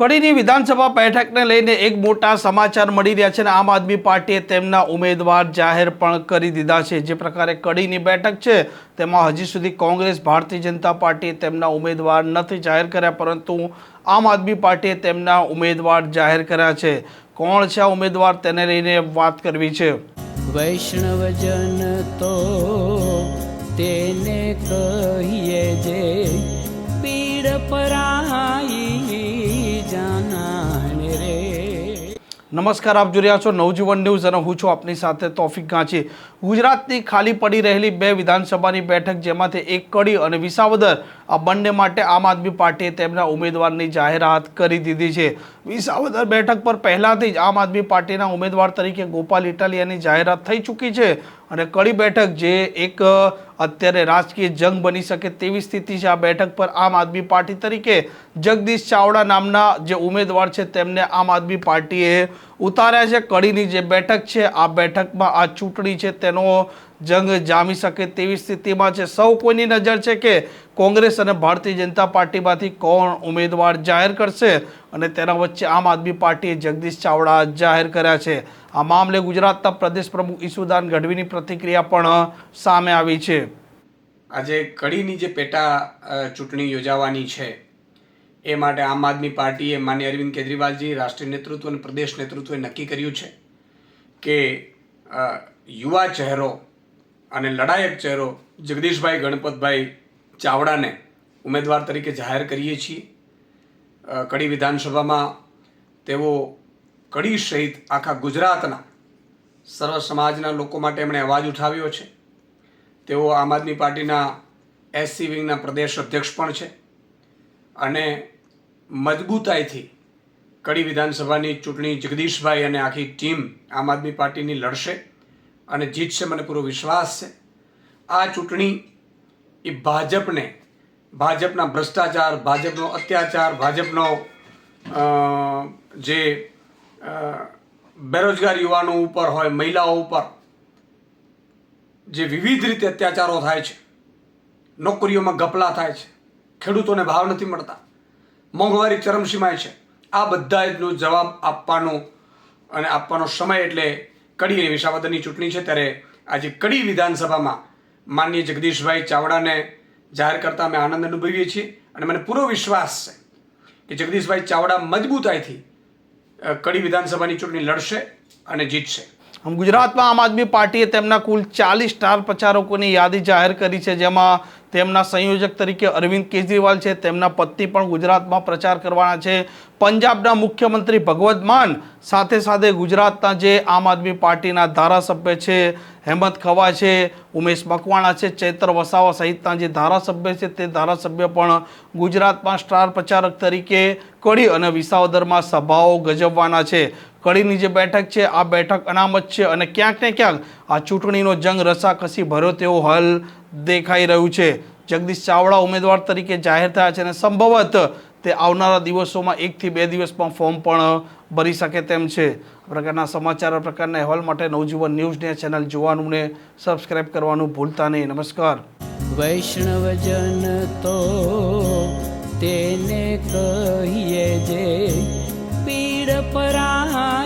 કડીની વિધાનસભા બેઠકને લઈને એક મોટા સમાચાર મળી રહ્યા છે અને આમ આદમી પાર્ટીએ તેમના ઉમેદવાર જાહેર પણ કરી દીધા છે. જે પ્રકારે કડીની બેઠક છે, તેમાં હજી સુધી કોંગ્રેસ, ભારતીય જનતા પાર્ટીએ તેમના ઉમેદવાર નથી જાહેર કર્યા, પરંતુ આમ આદમી પાર્ટીએ તેમના ઉમેદવાર જાહેર કર્યા છે. કોણ છે ઉમેદવાર તેને લઈને વાત કરવી છે. વૈષ્ણવજન તો તેને કહીએ જે પીડ પરાઈ નમસ્કાર, આપ જોઈ રહ્યા છો નવજીવન ન્યૂઝ અને હું છું આપની સાથે તોફિક ગાંચી. ગુજરાતની ખાલી પડી રહેલી બે વિધાનસભાની બેઠક, જેમાંથી એક કડી અને વિસાવદર, આ બંને માટે આમ આદમી પાર્ટીએ તેમના ઉમેદવારની જાહેરાત કરી દીધી છે. વિસાવદર બેઠક પર પહેલાંથી જ આમ આદમી પાર્ટીના ઉમેદવાર તરીકે ગોપાલ ઇટાલિયાની જાહેરાત થઈ ચૂકી છે અને કડી બેઠક, જે એક અત્યારે રાજકીય જંગ બની શકે તેવી સ્થિતિ છે આ બેઠક પર આમ આદમી પાર્ટી તરીકે. જગદીશ ચાવડા નામના જે ઉમેદવાર છે તેમને આમ આદમી પાર્ટીએ ઉતાર્યા છે. કડીની જે બેઠક છે, આ બેઠકમાં આ ચૂંટણી છે તેનો જંગ જામી શકે તેવી સ્થિતિમાં છે. સૌ કોઈની નજર છે કે કોંગ્રેસ અને ભારતીય જનતા પાર્ટીમાંથી કોણ ઉમેદવાર જાહેર કરશે અને તેના વચ્ચે આમ આદમી પાર્ટીએ જગદીશ ચાવડા જાહેર કર્યા છે. આ મામલે ગુજરાતના પ્રદેશ પ્રમુખ ઈસુદાન ગઢવીની પ્રતિક્રિયા પણ સામે આવી છે. આજે કડીની જે પેટા ચૂંટણી યોજાવાની છે, એ માટે આમ આદમી પાર્ટીએ માન્ય અરવિંદ કેજરીવાલજી રાષ્ટ્રીય નેતૃત્વ અને પ્રદેશ નેતૃત્વે નક્કી કર્યું છે કે યુવા ચહેરો અને લડાયક ચહેરો જગદીશભાઈ ગણપતભાઈ ચાવડાને ઉમેદવાર તરીકે જાહેર કરીએ છીએ. કડી વિધાનસભામાં તેઓ કડી સહિત આખા ગુજરાતના સર્વ સમાજના લોકો માટે એમણે અવાજ ઉઠાવ્યો છે. તેઓ આમ આદમી પાર્ટીના એસસી વિંગના પ્રદેશ અધ્યક્ષ પણ છે. અને મજબૂતાઈથી કડી વિધાનસભાની ચૂંટણી જગદીશભાઈ અને આખી ટીમ આમ આદમી પાર્ટીની લડશે. અને જીતશે મને પૂરો વિશ્વાસ છે. આ ચૂંટણી એ ભાજપને, ભાજપના ભ્રષ્ટાચાર, ભાજપનો અત્યાચાર, ભાજપનો જે બેરોજગાર યુવાનો ઉપર હોય, મહિલાઓ ઉપર, જે વિવિધ રીતે અત્યાચારો થાય છે. નોકરીઓમાં ગપલા થાય છે. ખેડૂતોને ભાવ નથી મળતા. મોંઘવારી ચરમસીમાય છે. આ બધાનો જવાબ આપવાનો અને આપવાનો સમય એટલે કડી અને વિસાવદરની ચૂંટણી છે ત્યારે આજે કડી વિધાનસભામાં માનનીય જગદીશભાઈ ચાવડાને જાહેર કરતા અમે આનંદ અનુભવીએ છીએ અને મને પૂરો વિશ્વાસ છે કે જગદીશભાઈ ચાવડા મજબૂતાઈથી કડી વિધાનસભાની ચૂંટણી લડશે અને જીતશે. આમ ગુજરાતમાં આમ આદમી પાર્ટીએ તેમના કુલ ચાલીસ સ્ટાર પ્રચારકોની યાદી જાહેર કરી છે, જેમાં તેમના સંયોજક તરીકે અરવિંદ કેજરીવાલ છે, તેમના પત્ની પણ ગુજરાતમાં પ્રચાર કરવાના છે. પંજાબના મુખ્યમંત્રી ભગવત માન સાથે સાથે ગુજરાતના જે આમ આદમી પાર્ટીના ધારાસભ્ય છે, હેમંત ખવા છે, ઉમેશ મકવાણા છે, ચૈત્ર વસાવા સહિતના જે ધારાસભ્ય છે, તે ધારાસભ્ય પણ ગુજરાતમાં સ્ટાર પ્રચારક તરીકે કડી અને વિસાવદરમાં સભાઓ ગજવવાના છે. કડીની જે બેઠક છે, આ બેઠક અનામત છે અને ક્યાંક ને ક્યાંક આ ચૂંટણીનો જંગ રસાકસી ભર્યો તેવો હલ દેખાઈ રહ્યું છે. જગદીશ ચાવડા ઉમેદવાર તરીકે જાહેર થયા છે અને સંભવત તે આવનારા દિવસોમાં એકથી બે દિવસમાં ફોર્મ પણ ભરી શકે તેમ છે. પ્રકારના સમાચાર પ્રકારના અહેવાલ માટે નવજીવન ન્યૂઝને ચેનલ જોવાનું ને સબસ્ક્રાઇબ કરવાનું ભૂલતા નહીં. નમસ્કાર. વૈષ્ણવજન તો તેને કહીએ જે પીડ પરાઈ